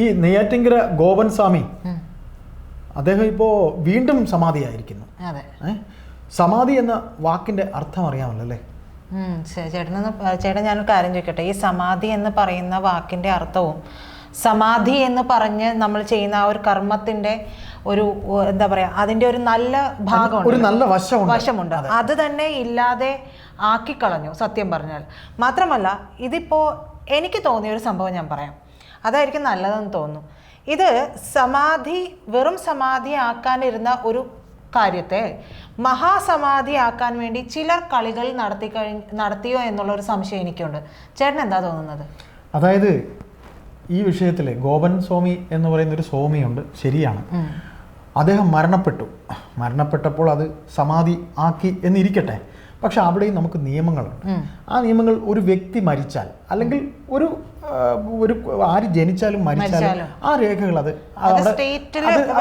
ഈ നെയ്യാറ്റിങ്കര ഗോപൻ സ്വാമി അദ്ദേഹം ഇപ്പോ വീണ്ടും സമാധിയായിരിക്കുന്നു? സമാധി എന്ന വാക്കിന്റെ അർത്ഥം അറിയാമല്ലോ അല്ലേ? ചേട്ടൻ ചേട്ടനൊന്ന് ചേട്ടൻ ഞാനൊരു കാര്യം ചോദിക്കട്ടെ. ഈ സമാധി എന്ന് പറയുന്ന വാക്കിന്റെ അർത്ഥവും സമാധി എന്ന് പറഞ്ഞ് നമ്മൾ ചെയ്യുന്ന ആ ഒരു കർമ്മത്തിന്റെ ഒരു എന്താ പറയാ അതിന്റെ ഒരു നല്ല ഭാഗമുണ്ട് ഒരു നല്ല വശമുണ്ട്. വശമുണ്ട്. അത് തന്നെ ഇല്ലാതെ ആക്കിക്കളഞ്ഞു സത്യം പറഞ്ഞാൽ. മാത്രമല്ല ഇതിപ്പോ എനിക്ക് തോന്നിയ ഒരു സംഭവം ഞാൻ പറയാം. അതായിരിക്കും നല്ലതെന്ന് തോന്നുന്നു. ഇത് സമാധി വെറും സമാധി ആക്കാനിരുന്ന ഒരു കാര്യത്തെ മഹാസമാധി ആക്കാൻ വേണ്ടി ചിലർ കളികൾ നടത്തി കഴി നടത്തിയോ എന്നുള്ള ഒരു സംശയം എനിക്കുണ്ട്. ചേട്ടൻ എന്താ തോന്നുന്നത്? അതായത് ഈ വിഷയത്തിൽ ഗോപൻ സ്വാമി എന്ന് പറയുന്ന ഒരു സ്വാമിയുണ്ട്. ശരിയാണ്. അദ്ദേഹം മരണപ്പെട്ടു. മരണപ്പെട്ടപ്പോൾ അത് സമാധി ആക്കി എന്നിരിക്കട്ടെ. പക്ഷെ അവിടെയും നമുക്ക് നിയമങ്ങളുണ്ട്. ആ നിയമങ്ങൾ ഒരു വ്യക്തി മരിച്ചാൽ അല്ലെങ്കിൽ ഒരു ഒരു ആര് ജനിച്ചാലും മരിച്ചാലും. ആ രേഖകൾ അത്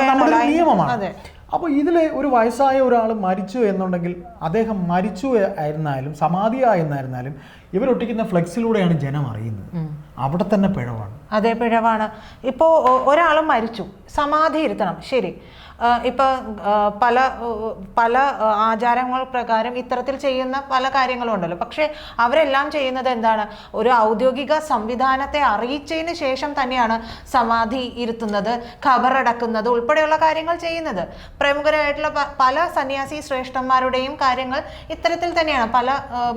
നമ്മുടെ നിയമമാണ്. അപ്പോൾ ഇതിൽ ഒരു വയസ്സായ ഒരാൾ മരിച്ചു എന്നുണ്ടെങ്കിൽ അദ്ദേഹം മരിച്ചു ആയിരുന്നാലും സമാധിയായിരുന്നാലും ഇവരൊട്ടിക്കുന്ന ഫ്ലെക്സിലൂടെയാണ് ജനം അറിയുന്നത്. അവിടെ തന്നെ പിഴവാണ്. അതെ പിഴവാണ്. ഇപ്പോൾ ഒരാൾ മരിച്ചു. സമാധി ഇരുത്തണം. ശരി. ആ, ഇപ്പൊ പല പല ആചാരങ്ങൾ പ്രകാരം ഇത്തരത്തിൽ ചെയ്യുന്ന പല കാര്യങ്ങളും ഉണ്ടല്ലോ പക്ഷേ അവരെല്ലാം ചെയ്യുന്നത് എന്താണ്? ഒരു ഔദ്യോഗിക സംവിധാനത്തെ അറിയിച്ചതിന് ശേഷം തന്നെയാണ് സമാധി ഇരുത്തുന്നത് ഖബറടക്കുന്നത് ഉൾപ്പെടെയുള്ള കാര്യങ്ങൾ ചെയ്യുന്നത്. പ്രമുഖരായിട്ടുള്ള പല സന്യാസി ശ്രേഷ്ഠന്മാരുടെയും കാര്യങ്ങൾ ഇത്തരത്തിൽ തന്നെയാണ് പല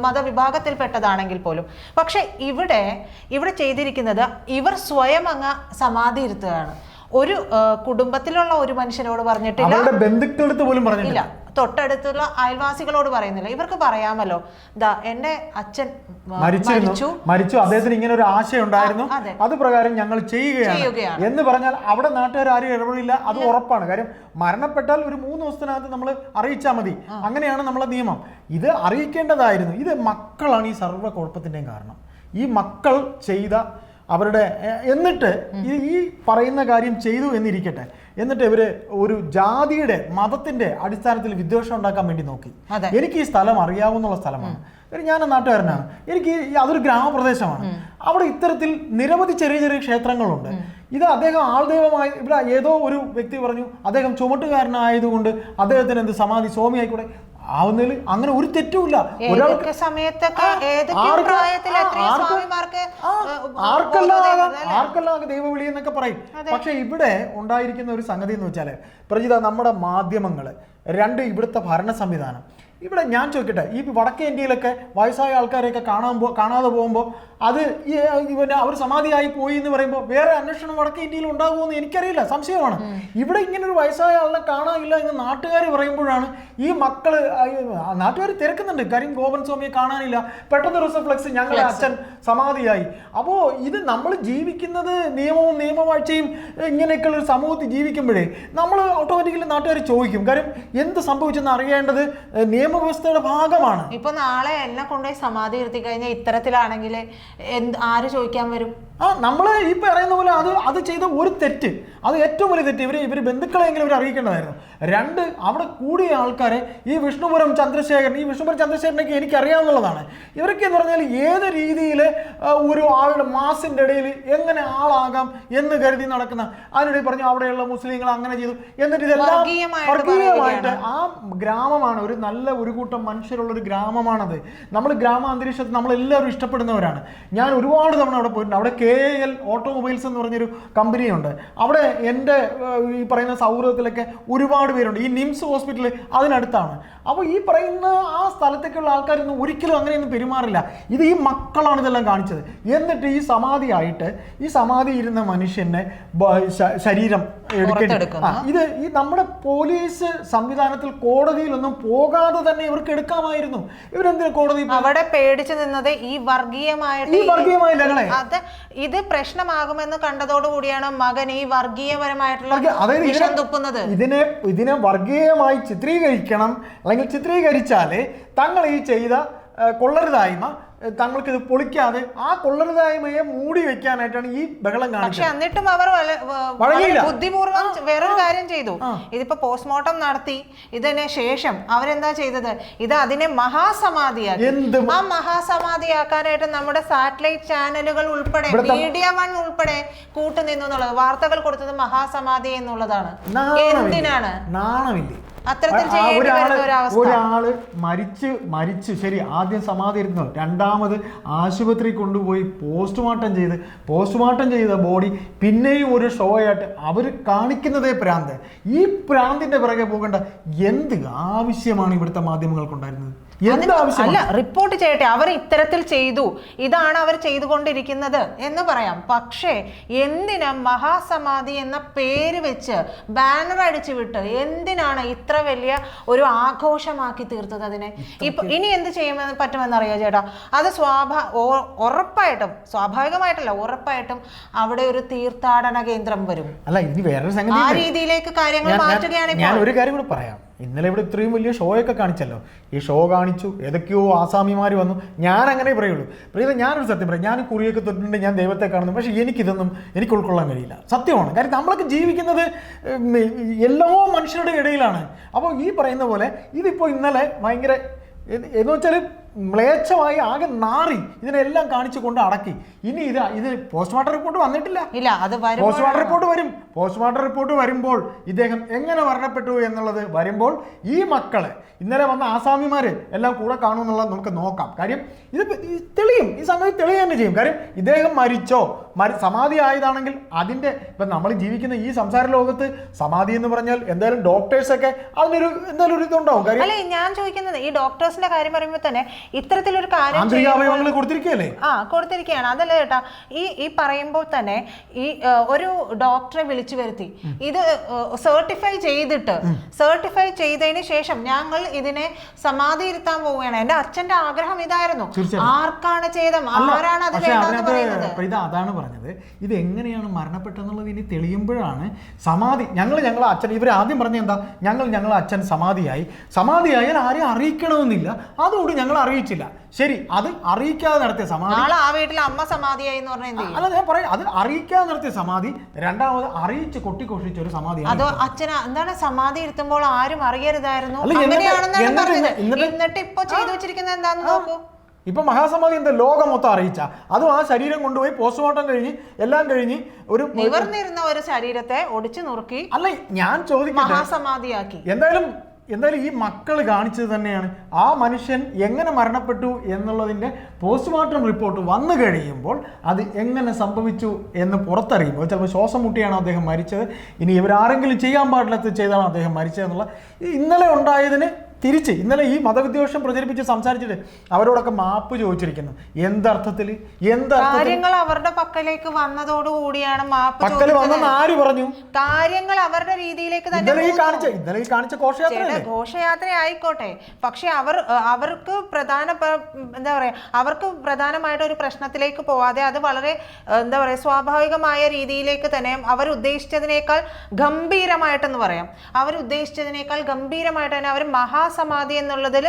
മതവിഭാഗത്തിൽപ്പെട്ടതാണെങ്കിൽ പോലും. പക്ഷെ ഇവിടെ ഇവിടെ ചെയ്തിരിക്കുന്നത് ഇവർ സ്വയം അങ്ങ് സമാധി ഇരുത്തുകയാണ്. ഒരു കുടുംബത്തിലുള്ള ഒരു മനുഷ്യനോട് പറഞ്ഞിട്ടില്ല. ബന്ധുക്കളടുത്ത് പോലും പറഞ്ഞിട്ടില്ല. തൊട്ടടുത്തുള്ള അയൽവാസികളോട് പറയുന്നില്ല. ഇവർക്ക് പറയാമല്ലോ. ദാ എന്റെ അച്ഛൻ മരിച്ചു. മരിച്ചു. അദ്ദേഹത്തിന് ഇങ്ങനെ ഒരു ആശയം ഉണ്ടായിരുന്നു അത്. പ്രകാരം ഞങ്ങൾ ചെയ്യുകയാണ്. ചെയ്യുകയാണ്. എന്ന് പറഞ്ഞാൽ അവിടെ നാട്ടുകാർ ആരും ഇടപെടില്ല. അത് ഉറപ്പാണ്. കാര്യം മരണപ്പെട്ടാൽ ഒരു മൂന്ന് ദിവസത്തിനകത്ത് നമ്മൾ അറിയിച്ചാൽ മതി. അങ്ങനെയാണ് നമ്മളെ നിയമം. ഇത് അറിയിക്കേണ്ടതായിരുന്നു. ഇത് മക്കളാണ് ഈ സർവ കുഴപ്പത്തിന്റെയും കാരണം. ഈ മക്കൾ ചെയ്ത അവരുടെ എന്നിട്ട് ഈ പറയുന്ന കാര്യം ചെയ്തു എന്നിരിക്കട്ടെ. എന്നിട്ട് ഇവർ ഒരു ജാതിയുടെ മതത്തിന്റെ അടിസ്ഥാനത്തിൽ വിദ്വേഷം ഉണ്ടാക്കാൻ വേണ്ടി നോക്കി. എനിക്ക് ഈ സ്ഥലം അറിയാവുന്ന സ്ഥലമാണ്. ഞാൻ നാട്ടുകാരനാണ്. എനിക്ക് അതൊരു ഗ്രാമപ്രദേശമാണ്. അവിടെ ഇത്തരത്തിൽ നിരവധി ചെറിയ ചെറിയ ക്ഷേത്രങ്ങളുണ്ട്. ഇത് അദ്ദേഹം ആൾദൈവമായി ഇവിടെ ഏതോ ഒരു വ്യക്തി പറഞ്ഞു അദ്ദേഹം ചുമട്ടുകാരനായതുകൊണ്ട് അദ്ദേഹത്തിന് എന്ത് സമാധി സ്വാമി ആയിക്കൂടെ ആവുന്നതിൽ അങ്ങനെ ഒരു തെറ്റുമില്ല. ഒരാൾക്ക് സമയത്തൊക്കെ ആർക്കെല്ലാം ദൈവവിളി എന്നൊക്കെ പറയും. പക്ഷെ ഇവിടെ ഉണ്ടായിരിക്കുന്ന ഒരു സംഗതി എന്ന് വെച്ചാൽ പ്രജിത നമ്മുടെ മാധ്യമങ്ങൾ രണ്ട് ഇവിടുത്തെ ഭരണ സംവിധാനം ഇവിടെ ഞാൻ ചോദിക്കട്ടെ ഈ വടക്കേ ഇന്ത്യയിലൊക്കെ വയസ്സായ ആൾക്കാരെയൊക്കെ കാണാൻ പോ കാണാതെ പോകുമ്പോൾ അത് ഈ പിന്നെ അവർ സമാധിയായി പോയി എന്ന് പറയുമ്പോൾ വേറെ അന്വേഷണം വടക്കേ ഇന്ത്യയിൽ ഉണ്ടാകുമെന്ന് എനിക്കറിയില്ല സംശയമാണ്. ഇവിടെ ഇങ്ങനെ ഒരു വയസ്സായ ആളിനെ കാണാനില്ല എന്ന് നാട്ടുകാർ പറയുമ്പോഴാണ് ഈ മക്കൾ നാട്ടുകാർ തിരക്കുന്നുണ്ട്. കാര്യം ഗോപൻ സ്വാമിയെ കാണാനില്ല. പെട്ടെന്ന് ഒരു ദിവസം ഫ്ലെക്സ്. ഞങ്ങളുടെ അച്ഛൻ സമാധിയായി. അപ്പോൾ ഇത് നമ്മൾ ജീവിക്കുന്നത് നിയമവും നിയമവാഴ്ചയും ഇങ്ങനെയൊക്കെയുള്ള ഒരു സമൂഹത്തിൽ ജീവിക്കുമ്പോഴേ നമ്മൾ ഓട്ടോമാറ്റിക്കലി നാട്ടുകാർ ചോദിക്കും. കാര്യം എന്ത് സംഭവിച്ചെന്ന് അറിയേണ്ടത് നിയമവ്യവസ്ഥയുടെ ഭാഗമാണ്. ഇപ്പൊ നാളെ എന്നെ കൊണ്ടുപോയി സമാധി ഇരുത്തി കഴിഞ്ഞാൽ ഇത്തരത്തിലാണെങ്കിൽ എന്ത് ആര് ചോദിക്കാൻ വരും? ആ നമ്മൾ ഈ പറയുന്ന പോലെ അത് അത് ചെയ്ത ഒരു തെറ്റ്. അത് ഏറ്റവും വലിയ തെറ്റ്. ഇവർ ഇവർ ബന്ധുക്കളെങ്കിലും ഇവർ അറിയിക്കേണ്ടതായിരുന്നു. രണ്ട് അവിടെ കൂടിയ ആൾക്കാരെ ഈ വിഷ്ണുപുരം ചന്ദ്രശേഖരൻ ഈ വിഷ്ണുപുരം ചന്ദ്രശേഖരനൊക്കെ എനിക്ക് അറിയാവുന്നതാണ് ഇവരൊക്കെ എന്ന് പറഞ്ഞാൽ ഏത് രീതിയിൽ ഒരു ആളുടെ മാസിന്റെ ഇടയിൽ എങ്ങനെ ആളാകാം എന്ന് കരുതി നടക്കുന്ന അതിനിടയിൽ പറഞ്ഞു അവിടെയുള്ള മുസ്ലിങ്ങൾ അങ്ങനെ ചെയ്തു. എന്നിട്ട് ഇതെല്ലാം വർഗീയമായിട്ട് ആ ഗ്രാമമാണ് ഒരു നല്ല ഒരു കൂട്ടം മനുഷ്യരുള്ള ഒരു ഗ്രാമമാണത്. നമ്മൾ ഗ്രാമ അന്തരീക്ഷത്തിൽ നമ്മളെല്ലാവരും ഇഷ്ടപ്പെടുന്നവരാണ്. ഞാൻ ഒരുപാട് തവണ അവിടെ പോയിട്ടുണ്ട്. അവിടെ കെ എൽ ഓട്ടോമൊബൈൽസ് എന്ന് പറഞ്ഞൊരു കമ്പനിയുണ്ട്. അവിടെ എന്റെ ഈ പറയുന്ന സൗഹൃദത്തിലൊക്കെ ഒരുപാട് പേരുണ്ട്. ഈ നിംസ് ഹോസ്പിറ്റൽ അതിനടുത്താണ്. അപ്പോൾ ഈ പറയുന്ന ആ സ്ഥലത്തേക്കുള്ള ആൾക്കാരൊന്നും ഒരിക്കലും അങ്ങനെയൊന്നും പെരുമാറില്ല. ഇത് ഈ മക്കളാണ് ഇതെല്ലാം കാണിച്ചത്. എന്നിട്ട് ഈ സമാധിയായിട്ട് ഈ സമാധി ഇരുന്ന മനുഷ്യനെ ശരീരം ഇത് ഈ നമ്മുടെ പോലീസ് സംവിധാനത്തിൽ കോടതിയിലൊന്നും പോകാതെ തന്നെ ഇവർക്ക് എടുക്കാമായിരുന്നു. ഇവരെന്തിനാ കോടതി? അവിടെ പേടിച്ചു നിന്നത് ഈ വർഗീയമായിട്ട് ഈ വർഗീയമായ ലഹളെ അത് ഇത് പ്രശ്നമാകുമെന്ന് കണ്ടതോടുകൂടിയാണ് മകൻ ഈ വർഗീയപരമായിട്ടുള്ള അതായത് ഇതിനെ ഇതിനെ വർഗീയമായി ചിത്രീകരിക്കണം. അല്ലെങ്കിൽ ചിത്രീകരിച്ചാലേ തങ്ങൾ ഈ ചെയ്ത കൊള്ളരുതായ്മ തങ്ങൾക്ക് ഇത് പൊളിക്കാതെ ആ കൊള്ളരുതായ്മയെ മൂടി വെക്കാനായിട്ടാണ് ഈ ബഹളം പക്ഷെ കാണിച്ചത് എന്നിട്ടും അവർ ബുദ്ധിപൂർവം വേറൊരു കാര്യം ചെയ്തു. ഇതിപ്പോ പോസ്റ്റ്മോർട്ടം നടത്തി ഇതിന് ശേഷം അവരെന്താ ചെയ്തത്? ഇത് അതിനെ മഹാസമാധിയാക്കി. ആ മഹാസമാധിയാക്കാനായിട്ട് നമ്മുടെ സാറ്റലൈറ്റ് ചാനലുകൾ ഉൾപ്പെടെ മീഡിയ വൺ ഉൾപ്പെടെ കൂട്ടുനിന്നു എന്നുള്ളത് വാർത്തകൾ കൊടുത്തത് മഹാസമാധി എന്നുള്ളതാണ്. എന്തിനാണ്? നാണമില്ലേ? ഒരാൾ മരിച്ച് മരിച്ച് മരിച്ചു ശരി ആദ്യം സമാധി ഇരുന്നത് രണ്ടാമത് ആശുപത്രി കൊണ്ടുപോയി പോസ്റ്റ്മോർട്ടം ചെയ്ത് പോസ്റ്റ്മോർട്ടം ചെയ്ത ബോഡി പിന്നെയും ഒരു ഷോ ആയിട്ട് അവർ കാണിക്കുന്നതേ പ്രാന്ത്. ഈ പ്രാന്തിന്റെ പിറകെ പോകേണ്ട എന്ത് ആവശ്യമാണ് ഇവിടുത്തെ മാധ്യമങ്ങൾക്കുണ്ടായിരുന്നത്? അല്ല റിപ്പോർട്ട് ചെയ്യട്ടെ. അവർ ഇത്തരത്തിൽ ചെയ്തു. ഇതാണ് അവർ ചെയ്തുകൊണ്ടിരിക്കുന്നത് എന്ന് പറയാം. പക്ഷേ എന്തിനാ മഹാസമാധി എന്ന പേര് വെച്ച് ബാനർ അടിച്ചു വിട്ട് എന്തിനാണ് ഇത്ര വലിയ ഒരു ആഘോഷമാക്കി തീർത്തത് അതിനെ? ഇപ്പൊ ഇനി എന്ത് ചെയ്യുമെന്ന് പറ്റുമെന്ന് അറിയോ ചേട്ടാ? അത് സ്വാഭാ ഉറപ്പായിട്ടും സ്വാഭാവികമായിട്ടല്ല ഉറപ്പായിട്ടും അവിടെ ഒരു തീർത്ഥാടന കേന്ദ്രം വരും. അല്ല ഇനി വേറൊരു സംഗതി ആ രീതിയിലേക്ക് കാര്യങ്ങൾ മാറ്റുകയാണ് ഞാൻ ഒരു കാര്യം കൂടി പറയാം. ഇന്നലെ ഇവിടെ ഇത്രയും വലിയ ഷോ ഒക്കെ കാണിച്ചല്ലോ. ഈ ഷോ കാണിച്ചു ഏതൊക്കെയോ ആസാമിമാർ വന്നു. ഞാൻ അങ്ങനെ പറയുള്ളൂ. പ്രീത ഞാനൊരു സത്യം പറയാം. ഞാൻ കുറിയൊക്കെ തൊട്ടിട്ടുണ്ട് ഞാൻ ദൈവത്തെ കാണുന്നു. പക്ഷേ എനിക്കിതൊന്നും എനിക്ക് ഉൾക്കൊള്ളാൻ കഴിയില്ല. സത്യമാണ്. കാര്യം നമ്മളൊക്കെ ജീവിക്കുന്നത് എല്ലാ മനുഷ്യരുടെ ഇടയിലാണ്. അപ്പോൾ ഈ പറയുന്ന പോലെ ഇതിപ്പോൾ ഇന്നലെ ഭയങ്കര എന്ന് വെച്ചാൽ മ്ലേച്ഛമായി ആകെ നാറി. ഇതിനെല്ലാം കാണിച്ചു കൊണ്ട് അടക്കി. ഇനി ഇത് ഇത് പോസ്റ്റ്മോർട്ടം റിപ്പോർട്ട് വന്നിട്ടില്ല. ഇല്ല അത് പോസ്റ്റ്മോർട്ടം റിപ്പോർട്ട് വരും. പോസ്റ്റ്മോർട്ടം റിപ്പോർട്ട് വരുമ്പോൾ ഇദ്ദേഹം എങ്ങനെ മരണപ്പെട്ടു എന്നുള്ളത് വരുമ്പോൾ ഈ മക്കളെ ഇന്നലെ വന്ന ആസാമിമാര് എല്ലാം കൂടെ കാണുമെന്നുള്ളത് നമുക്ക് നോക്കാം. കാര്യം ഇത് തെളിയും. ഈ സംഗതി തെളിയുക തന്നെ ചെയ്യും. കാര്യം ഇദ്ദേഹം മരിച്ചോ? മരി സമാധി ആയതാണെങ്കിൽ അതിന്റെ ഇപ്പം നമ്മൾ ജീവിക്കുന്ന ഈ സംസാര ലോകത്ത് സമാധി എന്ന് പറഞ്ഞാൽ എന്തായാലും ഡോക്ടേഴ്സൊക്കെ അതിനൊരു എന്തായാലും ഒരു ഇതുണ്ടാവും. കാര്യം അല്ലെ ഞാൻ ചോദിക്കുന്നത് ഈ ഡോക്ടേഴ്സിന്റെ കാര്യം പറയുമ്പോൾ തന്നെ ഇത്തരത്തിലൊരു കാര്യം ആന്തരിക അവയവങ്ങൾ കൊടുത്തിരിക്കുകയല്ലേ? ആ കൊടുത്തിരിക്കുകയാണ്. അതല്ല ചേട്ടാ ഈ ഈ പറയുമ്പോൾ തന്നെ ഈ ഒരു ഡോക്ടറെ വിളിച്ചു വരുത്തി. ഇത് സർട്ടിഫൈ ചെയ്തിട്ട് സർട്ടിഫൈ ചെയ്തതിന് ശേഷം ഞങ്ങൾ ഇതിനെ സമാധി ഇരുത്താൻ പോവുകയാണ്. എന്റെ അച്ഛന്റെ ആഗ്രഹം ഇതായിരുന്നു. ആർക്കാണ് ചെയ്തം അല്ല, ആരാണ് അത് ചെയ്തതെന്ന് പറയുന്നത്? അതാണ് പറഞ്ഞത് ഇത് എങ്ങനെയാണ് മരണപ്പെട്ടെന്നുള്ളത് ഇനി തെളിയുമ്പോഴാണ് സമാധി. ഞങ്ങൾ ഞങ്ങളെ അച്ഛൻ ഇവർ ആദ്യം പറഞ്ഞ എന്താ? ഞങ്ങൾ ഞങ്ങളെ അച്ഛൻ സമാധിയായി. സമാധിയായാൽ ആരെയും അറിയിക്കണമെന്നില്ല. അതുകൊണ്ട് ഞങ്ങൾ അറിയിച്ചില്ല. ശരി അത് അറിയിക്കാതെ നടത്തിയ സമാധി. ആ വീട്ടിൽ അമ്മ സമാധിയായി എന്ന് പറഞ്ഞാൽ അല്ല ഞാൻ പറയാം. അത് അറിയിക്കാതെ നടത്തിയ സമാധി. രണ്ടാമത് അറിയിച്ച് കൊട്ടിഘോഷിച്ച ഒരു സമാധി അതോ അച്ഛന എന്താണ് സമാധി ഇരുത്തുമ്പോൾ ആരും അറിയരുതായിരുന്നു? എന്നിട്ട് ഇപ്പൊ ചെയ്തു വെച്ചിരിക്കുന്നത് എന്താന്ന് നോക്കൂ. ഇപ്പൊ മഹാസമാധി എന്താ? ലോകം മൊത്തം അറിയിച്ച. അതും ആ ശരീരം കൊണ്ടുപോയി പോസ്റ്റ്മോർട്ടം കഴിഞ്ഞ് എല്ലാം കഴിഞ്ഞ് ഒരു നിവർന്നിരുന്ന ഒരു ശരീരത്തെ ഒടിച്ചു നുറുക്കി അല്ല ഞാൻ ചോദിക്കട്ടെ. മഹാസമാധിയാക്കി. എന്തായാലും എന്തായാലും ഈ മക്കൾ കാണിച്ചത് തന്നെയാണ്. ആ മനുഷ്യൻ എങ്ങനെ മരണപ്പെട്ടു എന്നുള്ളതിന്റെ പോസ്റ്റ്മോർട്ടം റിപ്പോർട്ട് വന്നു കഴിയുമ്പോൾ അത് എങ്ങനെ സംഭവിച്ചു എന്ന് പുറത്തറിയുമ്പോൾ ചിലപ്പോൾ ശ്വാസം മുട്ടിയാണ് അദ്ദേഹം മരിച്ചത്. ഇനി ഇവരാരെങ്കിലും ചെയ്യാൻ പാടില്ലാത്ത ചെയ്താണ് അദ്ദേഹം മരിച്ചതെന്നുള്ള എന്നുള്ള ഇന്നലെ ഉണ്ടായതിന് തിരിച്ച് ഇന്നലെ ഈ മതവിദ്വേഷം പ്രചരിപ്പിച്ച് സംസാരിച്ചിട്ട് അവരോടൊക്കെ മാപ്പ് ചോദിച്ചിരിക്കുന്നു. എന്തർത്ഥത്തിൽ? കാര്യങ്ങൾ അവരുടെ പക്കലേക്ക് വന്നതോടുകൂടിയാണ് മാപ്പ് പക്കൽ വന്നെന്ന് ആര് പറഞ്ഞു? കാര്യങ്ങൾ അവരുടെ രീതിയിലേക്ക് തന്നെ ഇന്നലെ ഈ കാണിച്ച ഇന്നലെ ഈ കാണിച്ച ചേട്ടാ, ഘോഷയാത്ര ആയിക്കോട്ടെ. പക്ഷെ അവർ അവർക്ക് പ്രധാന എന്താ പറയാ അവർക്ക് പ്രധാനമായിട്ട് ഒരു പ്രശ്നത്തിലേക്ക് പോവാതെ അത് വളരെ എന്താ പറയാ സ്വാഭാവികമായ രീതിയിലേക്ക് തന്നെ അവർ ഉദ്ദേശിച്ചതിനേക്കാൾ ഗംഭീരമായിട്ടെന്ന് പറയാം. അവർ ഉദ്ദേശിച്ചതിനേക്കാൾ ഗംഭീരമായിട്ട് തന്നെ അവർ മഹാസമാധി എന്നുള്ളതിൽ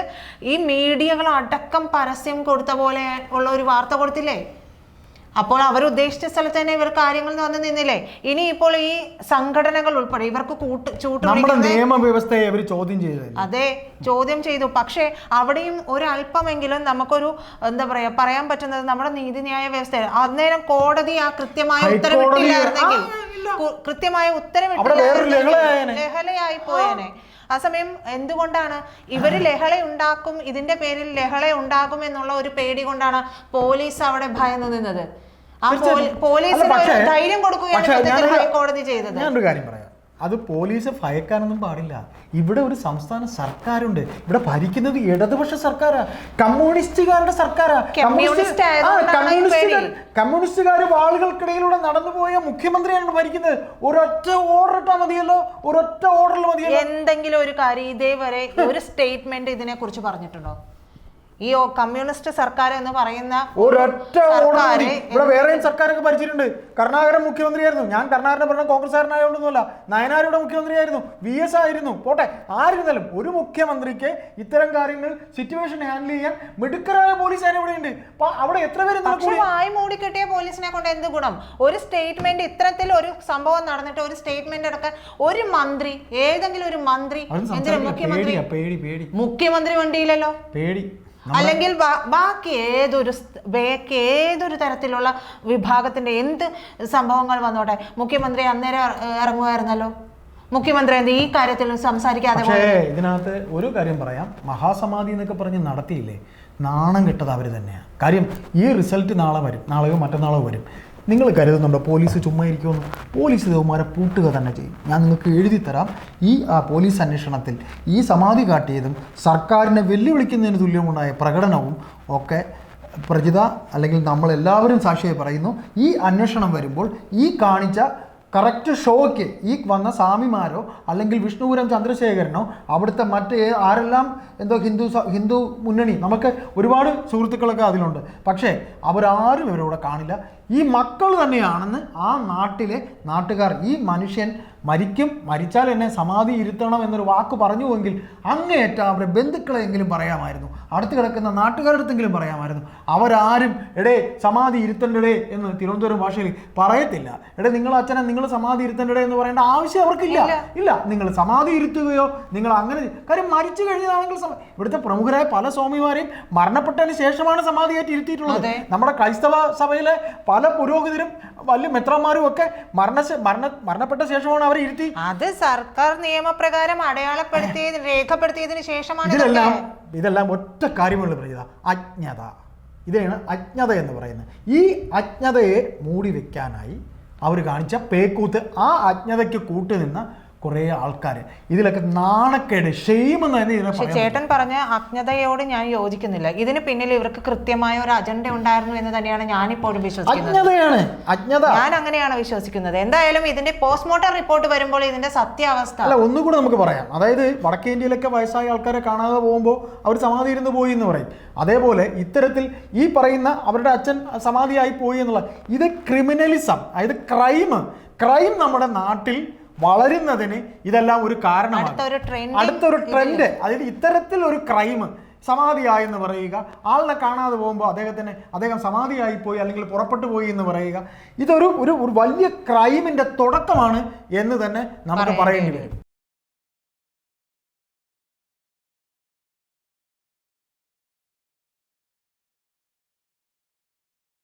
ഈ മീഡിയകൾ അടക്കം പരസ്യം കൊടുത്ത പോലെ ഉള്ള ഒരു വാർത്ത കൊടുത്തില്ലേ? അപ്പോൾ അവർ ഉദ്ദേശിച്ച സ്ഥലത്ത് തന്നെ ഇവർ കാര്യങ്ങൾ വന്ന് നിന്നില്ലേ? ഇനി ഇപ്പോൾ ഈ സംഘടനകൾ ഉൾപ്പെടെ ഇവർക്ക് കൂട്ട് ചൂട്ട് നിയമവ്യവസ്ഥയെ അവർ ചോദ്യം ചെയ്തു അതെ ചോദ്യം ചെയ്തു. പക്ഷേ അവിടെയും ഒരല്പമെങ്കിലും നമുക്കൊരു എന്താ പറയാ പറയാൻ പറ്റുന്നത് നമ്മുടെ നീതിന്യായ വ്യവസ്ഥ അന്നേരം കോടതി ആ കൃത്യമായ ഉത്തരവിട്ടില്ലായിരുന്നെങ്കിൽ കൃത്യമായ ഉത്തരവിട്ടില്ല ലഹലയായി പോയേനെ. ആ സമയം എന്തുകൊണ്ടാണ് ഇവർ ലഹള ഉണ്ടാക്കും ഇതിന്റെ പേരിൽ ലഹള ഉണ്ടാകും എന്നുള്ള ഒരു പേടി കൊണ്ടാണ് പോലീസ് അവിടെ ഭയന്ന് നിന്നത്? ആ പോലീ- പോലീസിന് ധൈര്യം കൊടുക്കുകയാണ് ഹൈക്കോടതി ചെയ്തത്. ഞാനൊരു കാര്യം പറയാം. അത് പോലീസ് ഭയക്കാനൊന്നും പാടില്ല. ഇവിടെ ഒരു സംസ്ഥാന സർക്കാരുണ്ട്. ഇവിടെ ഭരിക്കുന്നത് ഇടതുപക്ഷ സർക്കാരാ. കമ്മ്യൂണിസ്റ്റുകാരുടെ സർക്കാരാ. കമ്മ്യൂണിസ്റ്റുകാർ വാളുകൾക്കിടയിലൂടെ നടന്നുപോയ മുഖ്യമന്ത്രിയാണ് ഭരിക്കുന്നത്. ഒരൊറ്റ ഓർഡർ ഇട്ടാ മതിയല്ലോ. ഒരൊറ്റ ഓർഡറിൽ മതിയല്ലോ. എന്തെങ്കിലും ഒരു കാര്യം ഇതേവരെ ഒരു സ്റ്റേറ്റ്മെന്റ് ഇതിനെ കുറിച്ച് പറഞ്ഞിട്ടുണ്ടോ? ഈ കമ്മ്യൂണിസ്റ്റ് സർക്കാർ എന്ന് പറയുന്ന ഒരൊറ്റ ഇവിടെ വേറെയും സർക്കാരൊക്കെ ഭരിച്ചിട്ടുണ്ട്. കരുണാകരൻ മുഖ്യമന്ത്രിയായിരുന്നു. ഞാൻ കരുണാകരനെ പറഞ്ഞ കോൺഗ്രസ്സുകാരനായോണ്ടൊന്നുമല്ല നയനാരുടെ മുഖ്യമന്ത്രിയായിരുന്നു. വി എസ് ആയിരുന്നു. പോട്ടെ ആയിരുന്നാലും ഒരു മുഖ്യമന്ത്രിക്ക് ഇത്തരം കാര്യങ്ങൾ സിറ്റുവേഷൻ ഹാൻഡിൽ ചെയ്യാൻ മിടുക്കരായ പോലീസുകാർ ഇവിടെ ഉണ്ട് അപ്പൊ അവിടെ എത്ര പേര് വായി മൂടി കിട്ടിയ പോലീസിനെ കൊണ്ട് എന്ത് ഗുണം? ഒരു സ്റ്റേറ്റ്മെന്റ് ഇത്തരത്തിൽ ഒരു സംഭവം നടന്നിട്ട് ഒരു സ്റ്റേറ്റ്മെന്റ് എടുക്കാൻ ഒരു മന്ത്രി ഏതെങ്കിലും ഒരു മന്ത്രി എന്തിനാ മുഖ്യമന്ത്രി? മുഖ്യമന്ത്രി വണ്ടിയില്ലല്ലോ? പേടി. അല്ലെങ്കിൽ ബാക്കി ഏതൊരു ബാക്കി ഏതൊരു തരത്തിലുള്ള വിഭാഗത്തിന്റെ എന്ത് സംഭവങ്ങൾ വന്നോട്ടെ? മുഖ്യമന്ത്രി അന്നേരം ഇറ- ഇറങ്ങുമായിരുന്നല്ലോ. മുഖ്യമന്ത്രി എന്ത് ഈ കാര്യത്തിൽ സംസാരിക്കാതെ പക്ഷേ ഇതിനകത്ത് ഒരു കാര്യം പറയാം. മഹാസമാധി എന്നൊക്കെ പറഞ്ഞ് നടത്തിയില്ലേ? നാണം കിട്ടത് അവർ തന്നെയാണ് കാര്യം ഈ റിസൾട്ട് നാളെ വരും. നാളെയോ മറ്റന്നാളോ വരും. നിങ്ങൾ കരുതുന്നുണ്ടോ പോലീസ് ചുമ്മാ ഇരിക്കുമെന്ന്? പോലീസ് ദേവന്മാരെ പൂട്ടുക തന്നെ ചെയ്യും. ഞാൻ നിങ്ങൾക്ക് എഴുതി തരാം. ഈ ആ, പോലീസ് അന്വേഷണത്തിൽ ഈ സമാധി കാട്ടിയതും സർക്കാരിനെ വെല്ലുവിളിക്കുന്നതിന് തുല്യമുണ്ടായ പ്രകടനവും ഒക്കെ പ്രജിത അല്ലെങ്കിൽ നമ്മളെല്ലാവരും സാക്ഷിയായി പറയുന്നു. ഈ അന്വേഷണം വരുമ്പോൾ ഈ കാണിച്ച കറക്റ്റ് ഷോയ്ക്ക് ഈ വന്ന സ്വാമിമാരോ അല്ലെങ്കിൽ വിഷ്ണുപുരം ചന്ദ്രശേഖരനോ അവിടുത്തെ മറ്റ് ആരെല്ലാം എന്തോ ഹിന്ദു ഹിന്ദു മുന്നണി നമുക്ക് ഒരുപാട് സുഹൃത്തുക്കളൊക്കെ അതിലുണ്ട്. പക്ഷേ അവരാരും ഇവരിവിടെ കാണില്ല. ഈ മക്കൾ തന്നെയാണെന്ന് ആ നാട്ടിലെ നാട്ടുകാർ ഈ മനുഷ്യൻ മരിക്കും മരിച്ചാൽ എന്നെ സമാധി ഇരുത്തണം എന്നൊരു വാക്ക് പറഞ്ഞുവെങ്കിൽ അങ്ങേയറ്റ അവരുടെ ബന്ധുക്കളെങ്കിലും പറയാമായിരുന്നു. അടുത്ത് കിടക്കുന്ന നാട്ടുകാരുടെ അടുത്തെങ്കിലും പറയാമായിരുന്നു. അവരാരും എടേ സമാധി ഇരുത്തണ്ടടേ എന്ന് തിരുവനന്തപുരം ഭാഷയിൽ പറയത്തില്ല. എടേ നിങ്ങൾ അച്ഛനെ നിങ്ങൾ സമാധി ഇരുത്തണ്ടടേ എന്ന് പറയേണ്ട ആവശ്യം അവർക്കില്ല. ഇല്ല. നിങ്ങൾ സമാധി ഇരുത്തുകയോ നിങ്ങൾ അങ്ങനെ കാര്യം മരിച്ചു കഴിഞ്ഞതാണെങ്കിൽ ഇവിടുത്തെ പ്രമുഖരായ പല സ്വാമിമാരെയും മരണപ്പെട്ടതിന് ശേഷമാണ് സമാധിയായിട്ട് ഇരുത്തിയിട്ടുള്ളത്. നമ്മുടെ ക്രൈസ്തവ സഭയിലെ പല പുരോഹിതരും വലിയ മെത്രന്മാരും ഒക്കെ മരണ മരണ മരണപ്പെട്ട ശേഷമാണ് അവരെ ഇരുത്തി. അത് സർക്കാർ നിയമപ്രകാരം അടയാളപ്പെടുത്തി രേഖപ്പെടുത്തിയതിനു ശേഷമാണ് ഇതെല്ലാം ഇതെല്ലാം ഒറ്റ കാര്യമുള്ള പ്രീത അജ്ഞത. ഇതാണ് അജ്ഞത എന്ന് പറയുന്നത്. ഈ അജ്ഞതയെ മൂടി വെക്കാനായി അവർ കാണിച്ച പേക്കൂത്ത് ആ അജ്ഞതയ്ക്ക് കൂട്ടുനിന്ന കുറേ ആൾക്കാർ ഇതിലൊക്കെ നാണക്കേട് ഷെയിം എന്ന് തന്നെ ഇതിനെ പക്ഷെ പറയാൻ ചേട്ടൻ പറഞ്ഞ അജ്ഞതയോട് ഞാൻ യോജിക്കുന്നില്ല. ഇതിന് പിന്നിൽ ഇവർക്ക് കൃത്യമായ ഒരു അജണ്ട ഉണ്ടായിരുന്നു എന്ന് തന്നെയാണ് ഞാനിപ്പോഴും വിശ്വസിക്കുന്നത്. അജ്ഞതയാണ് അജ്ഞത. ഞാൻ അങ്ങനെയാണ് വിശ്വസിക്കുന്നത്. എന്തായാലും ഇതിന്റെ പോസ്റ്റ്മോർട്ടം റിപ്പോർട്ട് വരുമ്പോൾ ഇതിന്റെ സത്യാവസ്ഥ. അല്ല ഒന്നുകൂടെ നമുക്ക് പറയാം. അതായത് വടക്കേ ഇന്ത്യയിലൊക്കെ വയസ്സായ ആൾക്കാരെ കാണാതെ പോകുമ്പോൾ അവർ സമാധി ഇരുന്ന് പോയി എന്ന് പറയും. അതേപോലെ ഇത്തരത്തിൽ ഈ പറയുന്ന അവരുടെ അച്ഛൻ സമാധിയായി പോയി എന്നുള്ള ഇത് ക്രിമിനലിസം അതായത് ക്രൈം ക്രൈം നമ്മുടെ നാട്ടിൽ വളരുന്നതിന് ഇതെല്ലാം ഒരു കാരണമാണ്. അടുത്തൊരു ട്രെൻഡ് അതിൽ ഇത്തരത്തിൽ ഒരു ക്രൈം സമാധിയായി എന്ന് പറയുക ആളിനെ കാണാതെ പോകുമ്പോൾ അദ്ദേഹത്തിന് അദ്ദേഹം സമാധിയായി പോയി അല്ലെങ്കിൽ പുറപ്പെട്ടു പോയി എന്ന് പറയുക ഇതൊരു ഒരു ഒരു വലിയ ക്രൈമിന്റെ തുടക്കമാണ് എന്ന് തന്നെ നമുക്ക് പറയേണ്ടി വരും.